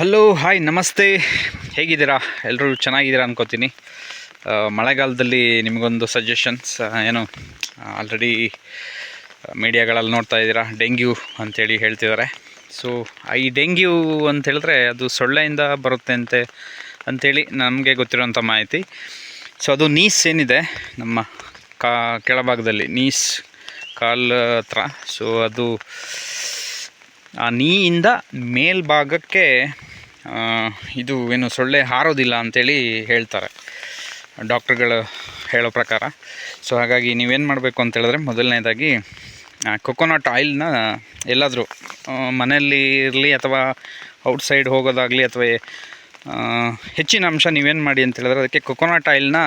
Hello hi ನಮಸ್ತೆ. ಹೇಗಿದ್ದೀರಾ? ಎಲ್ಲರೂ ಚೆನ್ನಾಗಿದ್ದೀರಾ ಅನ್ಕೋತೀನಿ. ಮಳೆಗಾಲದಲ್ಲಿ ನಿಮಗೊಂದು ಸಜೆಷನ್ಸ್ ಏನು ಆಲ್ರೆಡಿ ಮೀಡಿಯಾಗಳಲ್ಲಿ ನೋಡ್ತಾ ಇದ್ದೀರಾ? ಡೆಂಗ್ಯೂ ಅಂತೇಳಿ ಹೇಳ್ತಿದ್ದಾರೆ. ಸೊ ಈ ಡೆಂಗ್ಯೂ ಅಂತ ಹೇಳಿದ್ರೆ ಅದು ಸೊಳ್ಳೆಯಿಂದ ಬರುತ್ತೆ ಅಂತೆ ಅಂಥೇಳಿ ನಮಗೆ ಗೊತ್ತಿರೋಂಥ ಮಾಹಿತಿ. ಸೊ ಅದು ನೀಸ್ ಏನಿದೆ ನಮ್ಮ ಕಾ, ಕೆಳಭಾಗದಲ್ಲಿ, ನೀಸ್ ಕಾಲ್ ಹತ್ರ. ಸೊ ಅದು ಆ ನೀಯಿಂದ ಮೇಲ್ಭಾಗಕ್ಕೆ ಇದು ಏನು ಸೊಳ್ಳೆ ಹಾರೋದಿಲ್ಲ ಅಂತೇಳಿ ಹೇಳ್ತಾರೆ. ಡಾಕ್ಟ್ರುಗಳು ಹೇಳೋ ಪ್ರಕಾರ. ಸೊ ಹಾಗಾಗಿ ನೀವೇನು ಮಾಡಬೇಕು ಅಂತ ಹೇಳಿದ್ರೆ ಮೊದಲನೇದಾಗಿ ಕೊಕೊನಟ್ ಆಯಿಲ್ನ ಎಲ್ಲಾದರೂ ಮನೆಯಲ್ಲಿ ಇರಲಿ ಅಥವಾ ಔಟ್ಸೈಡ್ ಹೋಗೋದಾಗಲಿ ಅಥವಾ ಹೆಚ್ಚಿನ ಅಂಶ ನೀವೇನು ಮಾಡಿ ಅಂತ ಹೇಳಿದ್ರೆ ಅದಕ್ಕೆ ಕೊಕೊನಟ್ ಆಯಿಲ್ನ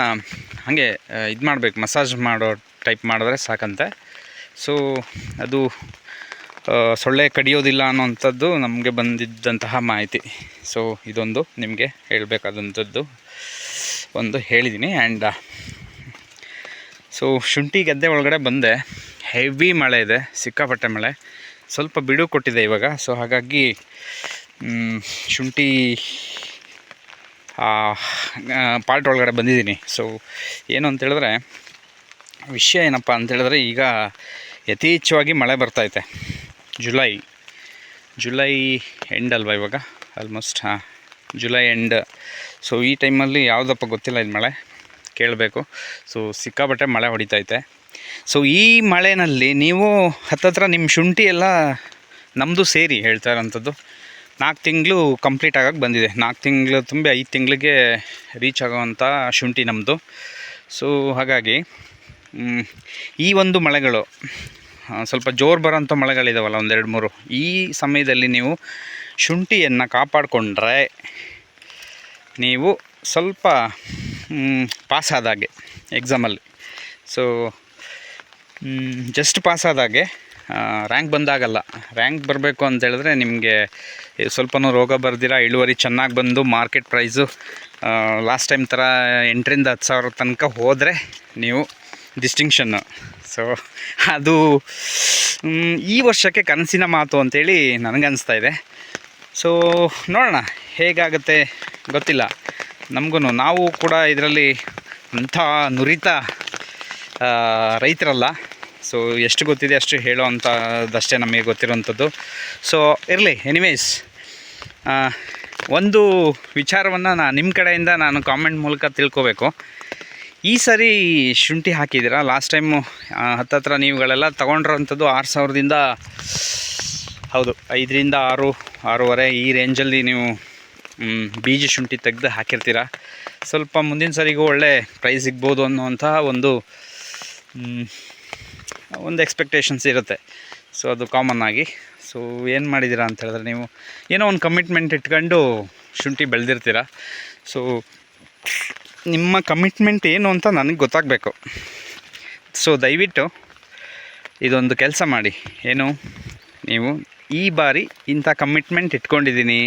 ಹಾಗೆ ಇದು ಮಾಡಬೇಕು ಮಸಾಜ್ ಮಾಡೋ ಟೈಪ್ ಮಾಡಿದ್ರೆ ಸಾಕಂತೆ. ಸೊ ಅದು ಸೊಳ್ಳೆ ಕಡಿಯೋದಿಲ್ಲ ಅನ್ನೋವಂಥದ್ದು ನಮಗೆ ಬಂದಿದ್ದಂತಹ ಮಾಹಿತಿ. ಸೊ ಇದೊಂದು ನಿಮಗೆ ಹೇಳಬೇಕಾದಂಥದ್ದು ಒಂದು ಹೇಳಿದ್ದೀನಿ ಆ್ಯಂಡ್ ಸೊ ಶುಂಠಿ ಗದ್ದೆ ಒಳಗಡೆ ಬಂದೆ. ಹೆವಿ ಮಳೆ ಇದೆ, ಸಿಕ್ಕಾಪಟ್ಟೆ ಮಳೆ. ಸ್ವಲ್ಪ ಬಿಡು ಕೊಟ್ಟಿದೆ ಇವಾಗ. ಸೊ ಹಾಗಾಗಿ ಶುಂಠಿ ಪಾರ್ಟ್ ಒಳಗಡೆ ಬಂದಿದ್ದೀನಿ. ಸೊ ಏನು ಅಂತೇಳಿದ್ರೆ ವಿಷಯ ಏನಪ್ಪ ಅಂತೇಳಿದ್ರೆ ಈಗ ಯಥೇಚ್ಛವಾಗಿ ಮಳೆ ಬರ್ತೈತೆ ಜುಲೈ ಜುಲೈ ಎಂಡ್ ಅಲ್ವಾ ಇವಾಗ? ಆಲ್ಮೋಸ್ಟ್ ಹಾಂ. ಜುಲೈ ಎಂಡ್ ಸೊ ಈ ಟೈಮಲ್ಲಿ ಯಾವುದಪ್ಪ ಗೊತ್ತಿಲ್ಲ ಇದು ಮಳೆ. ಕೇಳಬೇಕು. ಸೊ ಸಿಕ್ಕಾಬಟ್ಟೆ ಮಳೆ ಹೊಡಿತೈತೆ ಸೊ ಈ ಮಳೆನಲ್ಲಿ ನೀವು ಹತ್ತತ್ರ ನಿಮ್ಮ ಶುಂಠಿ ಎಲ್ಲ ನಮ್ಮದು ಸೇರಿ ಹೇಳ್ತಾ ಇರೋಂಥದ್ದು. ನಾಲ್ಕು ತಿಂಗಳು ಕಂಪ್ಲೀಟ್ ಆಗೋಕ್ಕೆ ಬಂದಿದೆ. ನಾಲ್ಕು ತಿಂಗಳು ತುಂಬಿ ಐದು ತಿಂಗಳಿಗೆ ರೀಚ್ ಆಗೋವಂಥ ಶುಂಠಿ ನಮ್ಮದು ಸೊ ಹಾಗಾಗಿ ಈ ಒಂದು ಮಳೆಗಳು ಸ್ವಲ್ಪ ಜೋರು ಬರೋಂಥ ಮಳೆಗಳಿದಾವಲ್ಲ, ಒಂದೆರಡು ಮೂರು. ಈ ಸಮಯದಲ್ಲಿ ನೀವು ಶುಂಠಿಯನ್ನು ಕಾಪಾಡಿಕೊಂಡ್ರೆ ನೀವು ಸ್ವಲ್ಪ ಪಾಸ್ ಆದಾಗೆ ಎಕ್ಸಾಮಲ್ಲಿ ಸೊ ಜಸ್ಟ್ ಪಾಸ್ ಆದಾಗೆ ರ್ಯಾಂಕ್ ಬಂದಾಗಲ್ಲ. ರ್ಯಾಂಕ್ ಬರಬೇಕು ಅಂತ ಹೇಳಿದ್ರೆ ನಿಮಗೆ ಸ್ವಲ್ಪನೂ ರೋಗ ಬರ್ದಿರ, ಇಳುವರಿ ಚೆನ್ನಾಗಿ ಬಂದು ಮಾರ್ಕೆಟ್ ಪ್ರೈಸು ಲಾಸ್ಟ್ ಟೈಮ್ ಥರ ಎಂಟರಿಂದ ಹತ್ತು ಸಾವಿರ ತನಕ ಹೋದರೆ ನೀವು ಡಿಸ್ಟಿಂಕ್ಷನ್ನು ಸೊ ಅದು ಈ ವರ್ಷಕ್ಕೆ ಕನಸಿನ ಮಾತು ಅಂತೇಳಿ ನನಗನ್ನಿಸ್ತಾ ಇದೆ. ಸೊ ನೋಡೋಣ, ಹೇಗಾಗುತ್ತೆ ಗೊತ್ತಿಲ್ಲ. ನಮಗೂ ನಾವು ಕೂಡ ಇದರಲ್ಲಿ ಅಂಥ ನುರಿತ ರೈತರಲ್ಲ. ಸೊ ಎಷ್ಟು ಗೊತ್ತಿದೆ ಅಷ್ಟು ಹೇಳೋ ಅಂಥದ್ದಷ್ಟೇ ನಮಗೆ ಗೊತ್ತಿರುವಂಥದ್ದು. ಸೊ ಇರಲಿ ಎನಿವೇಸ್ ಒಂದು ವಿಚಾರವನ್ನು ನಾನು ನಿಮ್ಮ ಕಡೆಯಿಂದ ನಾನು ಕಾಮೆಂಟ್ ಮೂಲಕ ತಿಳ್ಕೊಬೇಕು. ಈ ಸರಿ ಶುಂಠಿ ಹಾಕಿದ್ದೀರಾ? ಲಾಸ್ಟ್ ಟೈಮು ಹತ್ತತ್ರ ನೀವುಗಳೆಲ್ಲ ತೊಗೊಂಡಿರೋಂಥದ್ದು ಆರು ಸಾವಿರದಿಂದ, ಹೌದು, ಐದರಿಂದ ಆರು, ಆರೂವರೆ ಈ ರೇಂಜಲ್ಲಿ ನೀವು ಬೀಜ ಶುಂಠಿ ತೆಗೆದು ಹಾಕಿರ್ತೀರ? ಸ್ವಲ್ಪ ಮುಂದಿನ ಸರಿಗೂ ಒಳ್ಳೆ ಪ್ರೈಸ್ ಸಿಗ್ಬೋದು ಅನ್ನುವಂತಹ ಒಂದು ಒಂದು ಎಕ್ಸ್ಪೆಕ್ಟೇಷನ್ಸ್ ಇರುತ್ತೆ. ಸೊ ಅದು ಕಾಮನ್ ಆಗಿ. ಸೊ ಏನು ಮಾಡಿದ್ದೀರಾ ಅಂತ ಹೇಳಿದ್ರೆ ನೀವು ಏನೋ ಒಂದು ಕಮಿಟ್ಮೆಂಟ್ ಇಟ್ಕೊಂಡು ಶುಂಠಿ ಬೆಳೆದಿರ್ತೀರ? ಸೊ ನಿಮ್ಮ ಕಮಿಟ್ಮೆಂಟ್ ಏನು ಅಂತ ನನಗೆ ಗೊತ್ತಾಗಬೇಕು. ಸೊ ದಯವಿಟ್ಟು ಇದೊಂದು ಕೆಲಸ ಮಾಡಿ. ಏನು? ನೀವು ಈ ಬಾರಿ ಇಂಥ ಕಮಿಟ್ಮೆಂಟ್ ಇಟ್ಕೊಂಡಿದ್ದೀನಿ.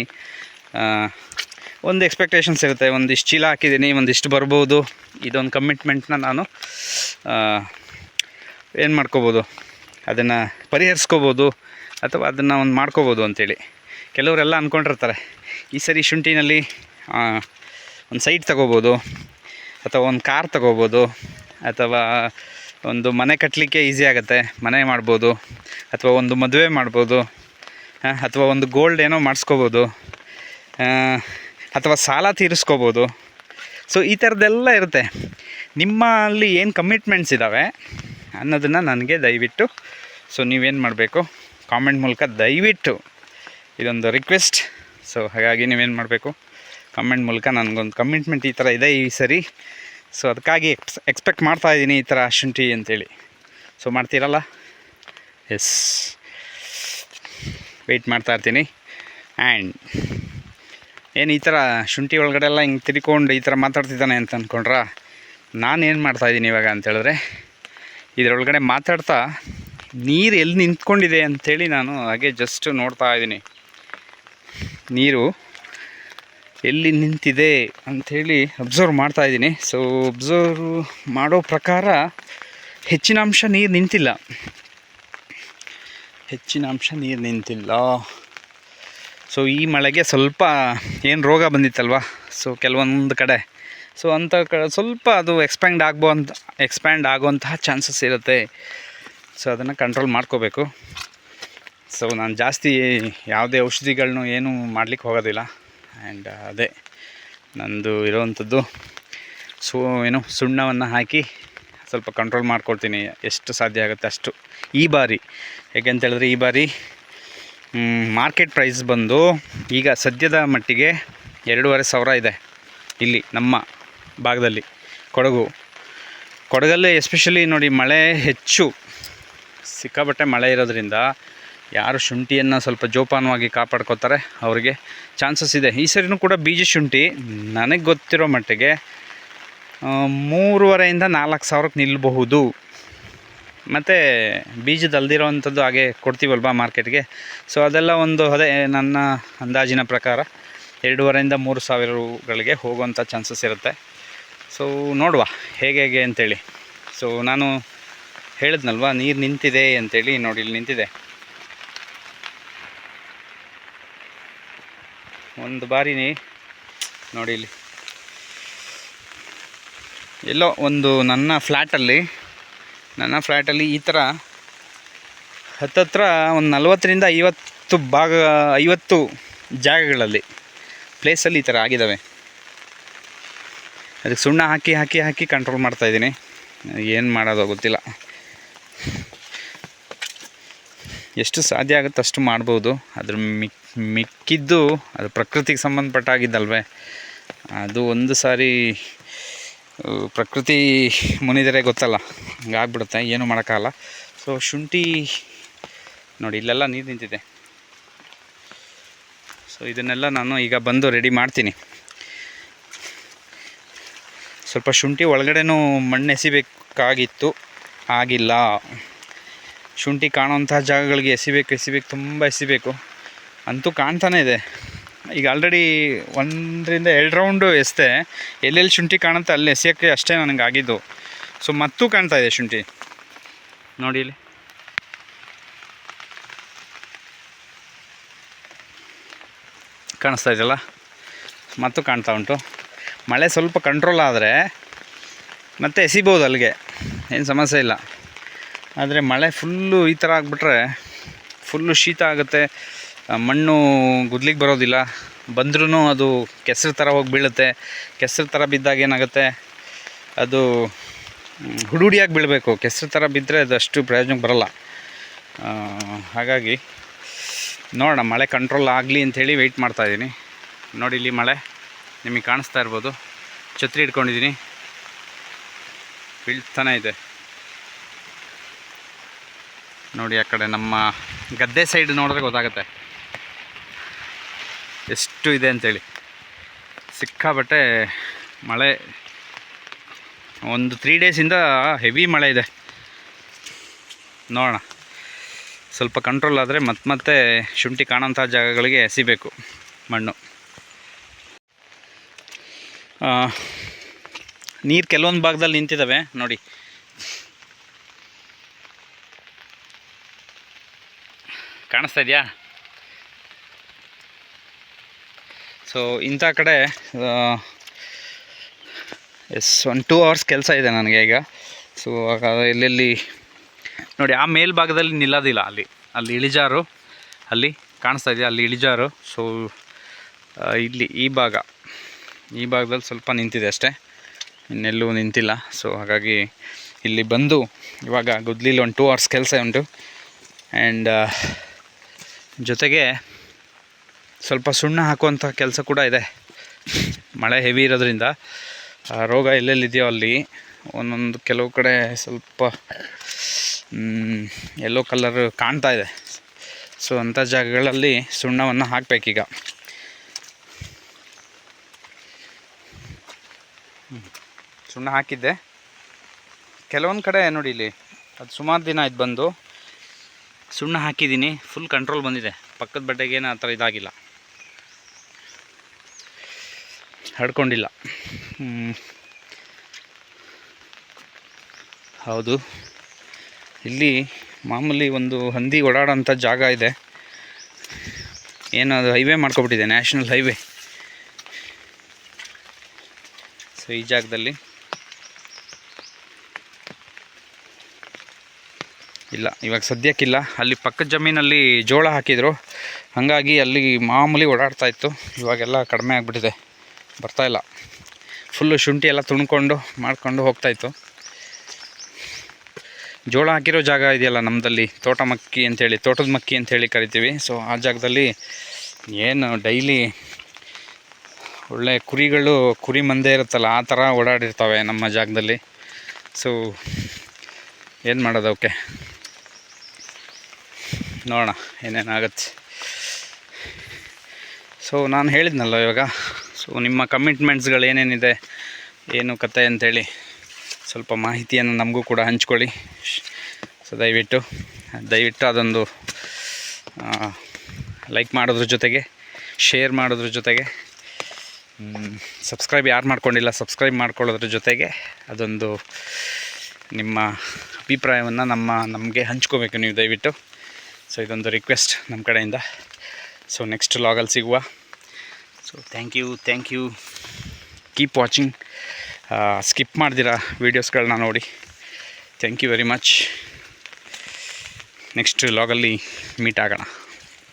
ಒಂದು ಎಕ್ಸ್ಪೆಕ್ಟೇಷನ್ಸ್ ಇರುತ್ತೆ. ಒಂದಿಷ್ಟು ಚೀಲ ಹಾಕಿದ್ದೀನಿ, ಒಂದಿಷ್ಟು ಬರ್ಬೋದು. ಇದೊಂದು ಕಮಿಟ್ಮೆಂಟ್ನ ನಾನು ಏನು ಮಾಡ್ಕೋಬೋದು? ಅದನ್ನು ಪರಿಹರಿಸ್ಕೋಬೋದು ಅಥವಾ ಅದನ್ನು ಒಂದು ಮಾಡ್ಕೋಬೋದು ಅಂತೇಳಿ. ಕೆಲವರೆಲ್ಲ ಅಂದ್ಕೊಂಡಿರ್ತಾರೆ ಈ ಸರಿ ಶುಂಠಿನಲ್ಲಿ ಒಂದು ಸೈಟ್ ತಗೋಬೋದು ಅಥವಾ ಒಂದು ಕಾರ್ ತಗೋಬೋದು ಅಥವಾ ಒಂದು ಮನೆ ಕಟ್ಟಲಿಕ್ಕೆ ಈಸಿ ಆಗುತ್ತೆ, ಮನೆ ಮಾಡ್ಬೋದು, ಅಥವಾ ಒಂದು ಮದುವೆ ಮಾಡ್ಬೋದು ಅಥವಾ ಒಂದು ಗೋಲ್ಡ್ ಏನೋ ಮಾಡಿಸ್ಕೋಬೋದು ಅಥವಾ ಸಾಲ ತೀರಿಸ್ಕೋಬೋದು. ಸೊ ಈ ಥರದ್ದೆಲ್ಲ ಇರುತ್ತೆ. ನಿಮ್ಮಲ್ಲಿ ಏನು ಕಮಿಟ್ಮೆಂಟ್ಸ್ ಇದ್ದಾವೆ ಅನ್ನೋದನ್ನು ನನಗೆ ದಯವಿಟ್ಟು ಸೊ ನೀವೇನು ಮಾಡಬೇಕು? ಕಾಮೆಂಟ್ ಮೂಲಕ ದಯವಿಟ್ಟು ಇದೊಂದು ರಿಕ್ವೆಸ್ಟ್ ಸೊ ಹಾಗಾಗಿ ನೀವೇನು ಮಾಡಬೇಕು? ಕಮೆಂಟ್ ಮೂಲಕ ನನಗೊಂದು ಕಮಿಟ್ಮೆಂಟ್ ಈ ಥರ ಇದೆ ಈ ಸರಿ. ಸೊ ಅದಕ್ಕಾಗಿ ಎಕ್ಸ್ ಎಕ್ಸ್ಪೆಕ್ಟ್ ಮಾಡ್ತಾ ಇದ್ದೀನಿ ಈ ಥರ ಶುಂಠಿ ಅಂತೇಳಿ. ಸೊ ಮಾಡ್ತೀರಲ್ಲ? ಎಸ್ ವೆಯ್ಟ್ ಮಾಡ್ತಾ ಇರ್ತೀನಿ. ಆ್ಯಂಡ್ ಏನು ಈ ಥರ ಶುಂಠಿ ಒಳಗಡೆ ಎಲ್ಲ ಹಿಂಗೆ ತಿರ್ಕೊಂಡು ಈ ಥರ ಮಾತಾಡ್ತಿದ್ದಾನೆ ಅಂತ ಅಂದ್ಕೊಂಡ್ರ ನಾನೇನು ಮಾಡ್ತಾಯಿದ್ದೀನಿ ಇವಾಗ ಅಂತೇಳಿದ್ರೆ ಇದರೊಳಗಡೆ ಮಾತಾಡ್ತಾ ನೀರು ಎಲ್ಲಿ ನಿಂತ್ಕೊಂಡಿದೆ ಅಂಥೇಳಿ ನಾನು ಹಾಗೆ ಜಸ್ಟ್ ನೋಡ್ತಾ ಇದ್ದೀನಿ. ನೀರು ಎಲ್ಲಿ ನಿಂತಿದೆ ಅಂಥೇಳಿ ಅಬ್ಸರ್ವ್ ಮಾಡ್ತಾ ಇದ್ದೀನಿ. ಸೊ ಅಬ್ಸರ್ವ್ ಮಾಡೋ ಪ್ರಕಾರ ಹೆಚ್ಚಿನ ಅಂಶ ನೀರು ನಿಂತಿಲ್ಲ. ಹೆಚ್ಚಿನ ಅಂಶ ನೀರು ನಿಂತಿಲ್ಲ. ಸೊ ಈ ಮಳೆಗೆ ಸ್ವಲ್ಪ ಏನು ರೋಗ ಬಂದಿತ್ತಲ್ವ? ಸೊ ಕೆಲವೊಂದು ಕಡೆ. ಸೊ ಅಂಥ ಕ, ಸ್ವಲ್ಪ ಅದು ಎಕ್ಸ್ಪ್ಯಾಂಡ್ ಆಗ್ಬೋ ಅಂತ ಎಕ್ಸ್ಪ್ಯಾಂಡ್ ಆಗುವಂತಹ ಚಾನ್ಸಸ್ ಇರುತ್ತೆ. ಸೊ ಅದನ್ನು ಕಂಟ್ರೋಲ್ ಮಾಡ್ಕೋಬೇಕು. ಸೊ ನಾನು ಜಾಸ್ತಿ ಯಾವುದೇ ಔಷಧಿಗಳನ್ನೂ ಏನೂ ಮಾಡ್ಲಿಕ್ಕೆ ಹೋಗೋದಿಲ್ಲ. ಆ್ಯಂಡ್ ಅದೇ, ನಂದು ಇರೋವಂಥದ್ದು ಸು, ಏನು, ಸುಣ್ಣವನ್ನು ಹಾಕಿ ಸ್ವಲ್ಪ ಕಂಟ್ರೋಲ್ ಮಾಡ್ಕೊಳ್ತೀನಿ. ಎಷ್ಟು ಸಾಧ್ಯ ಆಗುತ್ತೆ ಅಷ್ಟು. ಈ ಬಾರಿ ಹೇಳಿದ್ರೆ ಈ ಬಾರಿ ಮಾರ್ಕೆಟ್ ಪ್ರೈಸ್ ಬಂದು ಈಗ ಸದ್ಯದ ಮಟ್ಟಿಗೆ ಎರಡೂವರೆ ಸಾವಿರ ಇದೆ. ಇಲ್ಲಿ, ನಮ್ಮ ಭಾಗದಲ್ಲಿ, ಕೊಡಗು. ಕೊಡಗಲ್ಲೇ ಎಸ್ಪೆಷಲಿ ನೋಡಿ ಮಳೆ ಹೆಚ್ಚು. ಸಿಕ್ಕಾಪಟ್ಟೆ ಮಳೆ ಇರೋದ್ರಿಂದ ಯಾರು ಶುಂಠಿಯನ್ನು ಸ್ವಲ್ಪ ಜೋಪಾನವಾಗಿ ಕಾಪಾಡ್ಕೋತಾರೆ ಅವರಿಗೆ ಚಾನ್ಸಸ್ ಇದೆ. ಈ ಸರಿನೂ ಕೂಡ ಬೀಜ ಶುಂಠಿ. ನನಗೆ ಗೊತ್ತಿರೋ ಮಟ್ಟಿಗೆ ಮೂರುವರೆಯಿಂದ ನಾಲ್ಕು ಸಾವಿರಕ್ಕೆ ನಿಲ್ಲಬಹುದು ಮತ್ತು ಬೀಜದಲ್ದಿರೋ ಅಂಥದ್ದು ಹಾಗೆ ಕೊಡ್ತೀವಲ್ವಾ ಮಾರ್ಕೆಟ್ಗೆ? ಸೊ ಅದೆಲ್ಲ ಒಂದು ಅದೇ ನನ್ನ ಅಂದಾಜಿನ ಪ್ರಕಾರ ಎರಡೂವರೆಯಿಂದ ಮೂರು ಸಾವಿರಗಳಿಗೆ ಹೋಗುವಂಥ ಚಾನ್ಸಸ್ ಇರುತ್ತೆ. ಸೊ ನೋಡುವ ಹೇಗೆ ಹೇಗೆ ಅಂತೇಳಿ. ಸೊ ನಾನು ಹೇಳಿದ್ನಲ್ವಾ, ನೀರು ನಿಂತಿದೆ ಅಂತೇಳಿ, ನೋಡಿ ಇಲ್ಲಿ ನಿಂತಿದೆ. ಒಂದು ಬಾರಿ ನೋಡಿ ಇಲ್ಲಿ. ಎಲ್ಲೋ ಒಂದು ನನ್ನ ಫ್ಲ್ಯಾಟಲ್ಲಿ ನನ್ನ ಫ್ಲ್ಯಾಟಲ್ಲಿ ಈ ಥರ ಹತ್ತತ್ರ ಒಂದು ನಲ್ವತ್ತರಿಂದ ಐವತ್ತು ಭಾಗ, ಐವತ್ತು ಜಾಗಗಳಲ್ಲಿ ಪ್ಲೇಸಲ್ಲಿ ಈ ಥರ ಆಗಿದ್ದಾವೆ. ಅದಕ್ಕೆ ಸುಣ್ಣ ಹಾಕಿ ಹಾಕಿ ಹಾಕಿ ಕಂಟ್ರೋಲ್ ಮಾಡ್ತಾಯಿದ್ದೀನಿ ಏನು ಮಾಡೋದೋ ಗೊತ್ತಿಲ್ಲ. ಎಷ್ಟು ಸಾಧ್ಯ ಆಗುತ್ತೆ ಅಷ್ಟು ಮಾಡ್ಬೋದು. ಅದ್ರ ಮಿಕ್, ಮಿಕ್ಕಿದ್ದು ಅದು ಪ್ರಕೃತಿಗೆ ಸಂಬಂಧಪಟ್ಟಾಗಿದ್ದಲ್ವೇ. ಅದು ಒಂದು ಸಾರಿ ಪ್ರಕೃತಿ ಮುನಿದರೆ ಗೊತ್ತಲ್ಲ, ಹಂಗಾಗ್ಬಿಡುತ್ತೆ, ಏನು ಮಾಡೋಕ್ಕಾಗಲ್ಲ. ಸೊ ಶುಂಠಿ, ನೋಡಿ, ಇಲ್ಲೆಲ್ಲ ನೀರು ನಿಂತಿದೆ. ಸೊ ಇದನ್ನೆಲ್ಲ ನಾನು ಈಗ ಬಂದು ರೆಡಿ ಮಾಡ್ತೀನಿ. ಸ್ವಲ್ಪ ಶುಂಠಿ ಒಳಗಡೆನೂ ಮಣ್ಣೆಸಿಬೇಕಾಗಿತ್ತು. ಆಗಿಲ್ಲ. ಶುಂಠಿ ಕಾಣುವಂತಹ ಜಾಗಗಳಿಗೆ ಎಸಿಬೇಕು ಎಸಿಬೇಕು, ತುಂಬ ಎಸಿಬೇಕು. ಅಂತೂ ಕಾಣ್ತಾನೆ ಇದೆ. ಈಗ ಆಲ್ರೆಡಿ ಒಂದರಿಂದ ಎರಡು ರೌಂಡು ಎಸ್ದೆ ಎಲ್ಲೆಲ್ಲಿ ಶುಂಠಿ ಕಾಣುತ್ತೆ ಅಲ್ಲಿ ಎಸೆಯೋಕ್ಕೆ ಅಷ್ಟೇ ನನಗೆ ಆಗಿದ್ದು. ಸೊ ಮತ್ತೂ ಕಾಣ್ತಾ ಇದೆ ಶುಂಠಿ. ನೋಡಿ ಇಲ್ಲಿ. ಕಾಣಿಸ್ತಾ ಇದೆಯಲ್ಲ? ಮತ್ತು ಕಾಣ್ತಾ ಉಂಟು. ಮಳೆ ಸ್ವಲ್ಪ ಕಂಟ್ರೋಲ್ ಆದರೆ ಮತ್ತೆ ಎಸಿಬೋದು ಅಲ್ಲಿಗೆ. ಏನು ಸಮಸ್ಯೆ ಇಲ್ಲ. ಆದರೆ ಮಳೆ ಫುಲ್ಲು ಈ ಥರ ಆಗಿಬಿಟ್ರೆ ಫುಲ್ಲು ಶೀತ ಆಗುತ್ತೆ. ಮಣ್ಣು ಗುದ್ಲಿಕ್ಕೆ ಬರೋದಿಲ್ಲ. ಬಂದ್ರೂ ಅದು ಕೆಸರು ಥರ ಹೋಗಿ ಬೀಳುತ್ತೆ. ಕೆಸರು ಥರ ಬಿದ್ದಾಗ ಏನಾಗುತ್ತೆ? ಅದು ಹುಡುಡಿಯಾಗಿ ಬೀಳಬೇಕು. ಕೆಸರು ಥರ ಬಿದ್ದರೆ ಅದು ಅಷ್ಟು ಪ್ರಯೋಜನಕ್ಕೆ ಬರೋಲ್ಲ. ಹಾಗಾಗಿ ನೋಡೋಣ, ಮಳೆ ಕಂಟ್ರೋಲ್ ಆಗಲಿ ಅಂಥೇಳಿ ವೆಯ್ಟ್ ಮಾಡ್ತಾಯಿದ್ದೀನಿ ನೋಡಿ ಇಲ್ಲಿ ಮಳೆ ನಿಮಗೆ ಕಾಣಿಸ್ತಾ ಇರ್ಬೋದು. ಛತ್ರಿ ಇಟ್ಕೊಂಡಿದ್ದೀನಿ. ಬೀಳ್ತಾನೆ ಇದೆ. ನೋಡಿ ಆ ಕಡೆ ನಮ್ಮ ಗದ್ದೆ ಸೈಡ್ ನೋಡಿದ್ರೆ ಗೊತ್ತಾಗುತ್ತೆ. ಎಷ್ಟು ಇದೆ ಅಂತೇಳಿ. ಸಿಕ್ಕಾಬಟ್ಟೆ ಮಳೆ, ಒಂದು ತ್ರೀ ಡೇಸಿಂದ ಹೆವಿ ಮಳೆ ಇದೆ. ನೋಡೋಣ. ಸ್ವಲ್ಪ ಕಂಟ್ರೋಲ್ ಆದರೆ ಮತ್ತೆ ಮತ್ತೆ ಶುಂಠಿ ಕಾಣೋಂಥ ಜಾಗಗಳಿಗೆ ಎಸಿಬೇಕು ಮಣ್ಣು. ನೀರು ಕೆಲವೊಂದು ಭಾಗದಲ್ಲಿ ನಿಂತಿದ್ದಾವೆ ನೋಡಿ. ಕಾಣಿಸ್ತಾ ಇದೆಯಾ? ಸೊ ಇಂಥ ಕಡೆ ಎಸ್ ಒನ್ ಟೂ ಅವರ್ಸ್ ಕೆಲಸ ಇದೆ ನನಗೆ ಈಗ. ಸೊ ಎಲ್ಲೆಲ್ಲಿ ನೋಡಿ, ಆ ಮೇಲ್ಭಾಗದಲ್ಲಿ ನಿಲ್ಲೋದಿಲ್ಲ ಅಲ್ಲಿ. ಅಲ್ಲಿ ಇಳಿಜಾರು, ಅಲ್ಲಿ ಕಾಣಿಸ್ತಾ ಇದೆಯಾ? ಅಲ್ಲಿ ಇಳಿಜಾರು. ಸೊ ಇಲ್ಲಿ ಈ ಭಾಗ. ಈ ಭಾಗದಲ್ಲಿ ಸ್ವಲ್ಪ ನಿಂತಿದೆ ಅಷ್ಟೇ. ಇನ್ನೆಲ್ಲೂ ನಿಂತಿಲ್ಲ. ಸೊ ಹಾಗಾಗಿ ಇಲ್ಲಿ ಬಂದು ಇವಾಗ ಗುದ್ಲಿಲಿ ಒಂದು ಟೂ ಅವರ್ಸ್ ಕೆಲಸ ಉಂಟು. ಆ್ಯಂಡ್ ಜೊತೆಗೆ ಸ್ವಲ್ಪ ಸುಣ್ಣ ಹಾಕುವಂಥ ಕೆಲಸ ಕೂಡ ಇದೆ. ಮಳೆ ಹೆವಿ ಇರೋದ್ರಿಂದ ರೋಗ ಎಲ್ಲೆಲ್ಲಿದೆಯೋ ಅಲ್ಲಿ ಒಂದೊಂದು ಕೆಲವು ಕಡೆ ಸ್ವಲ್ಪ ಎಲ್ಲೋ ಕಲರ್ ಕಾಣ್ತಾ ಇದೆ. ಸೊ ಅಂಥ ಜಾಗಗಳಲ್ಲಿ ಸುಣ್ಣವನ್ನು ಹಾಕಬೇಕೀಗ. ಸುಣ್ಣ ಹಾಕಿದ್ದೆ. ಕೆಲವೊಂದು ಕಡೆ ನೋಡಿ ಇಲ್ಲಿ, ಅದು ಸುಮಾರು ದಿನ ಇದು ಬಂದು. ಸುಣ್ಣ ಹಾಕಿದ್ದೀನಿ ಫುಲ್ ಕಂಟ್ರೋಲ್ ಬಂದಿದೆ. ಪಕ್ಕದ ಬಟ್ಟೆಗೇನು ಆ ಥರ ಇದಾಗಿಲ್ಲ. ಹಡ್ಕೊಂಡಿಲ್ಲ ಹೌದು. ಇಲ್ಲಿ ಮಾಮೂಲಿ ಒಂದು ಹಂದಿ ಓಡಾಡೋಂಥ ಜಾಗ ಇದೆ. ಏನು ಅದು ಹೈವೇ ಮಾಡ್ಕೊಬಿಟ್ಟಿದೆ ನ್ಯಾಷನಲ್ ಹೈವೇ ಸೊ ಈ ಜಾಗದಲ್ಲಿ ಇಲ್ಲ. ಇವಾಗ ಸದ್ಯಕ್ಕಿಲ್ಲ. ಅಲ್ಲಿ ಪಕ್ಕದ ಜಮೀನಲ್ಲಿ ಜೋಳ ಹಾಕಿದರು. ಹಾಗಾಗಿ ಅಲ್ಲಿ ಮಾಮೂಲಿ ಓಡಾಡ್ತಾ ಇತ್ತು. ಇವಾಗೆಲ್ಲ ಕಡಿಮೆ ಆಗಿಬಿಟ್ಟಿದೆ. ಬರ್ತಾಯಿಲ್ಲ ಫುಲ್ಲು ಶುಂಠಿ ಎಲ್ಲ ತುಣ್ಕೊಂಡು ಮಾಡ್ಕೊಂಡು ಹೋಗ್ತಾಯಿತ್ತು ಜೋಳ ಹಾಕಿರೋ ಜಾಗ ಇದೆಯಲ್ಲ ನಮ್ಮದಲ್ಲಿ ತೋಟ ಮಕ್ಕಿ ಅಂಥೇಳಿ ತೋಟದ ಮಕ್ಕಿ ಅಂಥೇಳಿ ಕರಿತೀವಿ. ಸೊ ಆ ಜಾಗದಲ್ಲಿ ಏನು ಡೈಲಿ ಒಳ್ಳೆ ಕುರಿಗಳು, ಕುರಿ ಮಂದೆ ಇರುತ್ತಲ್ಲ, ಆ ಥರ ಓಡಾಡಿರ್ತವೆ ನಮ್ಮ ಜಾಗದಲ್ಲಿ. ಸೊ ಏನು ಮಾಡೋದು ಅವಕ್ಕೆ ನೋಡೋಣ, ಏನೇನಾಗತ್ತೆ. ಸೊ ನಾನು ಹೇಳಿದ್ನಲ್ಲ ಇವಾಗ ಸೊ ನಿಮ್ಮ ಕಮಿಟ್ಮೆಂಟ್ಸ್ಗಳು ಏನೇನಿದೆ, ಏನು ಕತೆ ಅಂತೇಳಿ ಸ್ವಲ್ಪ ಮಾಹಿತಿಯನ್ನು ನಮಗೂ ಕೂಡ ಹಂಚ್ಕೊಳ್ಳಿ. ಸೊ ದಯವಿಟ್ಟು ದಯವಿಟ್ಟು ಅದೊಂದು ಲೈಕ್ ಮಾಡೋದ್ರ ಜೊತೆಗೆ ಶೇರ್ ಮಾಡೋದ್ರ ಜೊತೆಗೆ ಸಬ್ಸ್ಕ್ರೈಬ್ ಯಾರು ಮಾಡ್ಕೊಂಡಿಲ್ಲ ಸಬ್ಸ್ಕ್ರೈಬ್ ಮಾಡ್ಕೊಳ್ಳೋದ್ರ ಜೊತೆಗೆ ಅದೊಂದು ನಿಮ್ಮ ಅಭಿಪ್ರಾಯವನ್ನು ನಮ್ಮ, ನಮಗೆ ಹಂಚ್ಕೋಬೇಕು ನೀವು ದಯವಿಟ್ಟು. ಸೊ ಇದೊಂದು ರಿಕ್ವೆಸ್ಟ್ ನಮ್ಮ ಕಡೆಯಿಂದ. ಸೊ ನೆಕ್ಸ್ಟ್ ಲಾಗಲ್ಲಿ ಸಿಗುವ. So thank you thank you keep watching skip ಮಾಡ್ದಿರಾ ವೀಡಿಯೋಸ್ಗಳನ್ನ ನೋಡಿ. Thank you very much next ಲಾಗಲ್ಲಿ meet ಆಗೋಣ.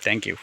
Thank you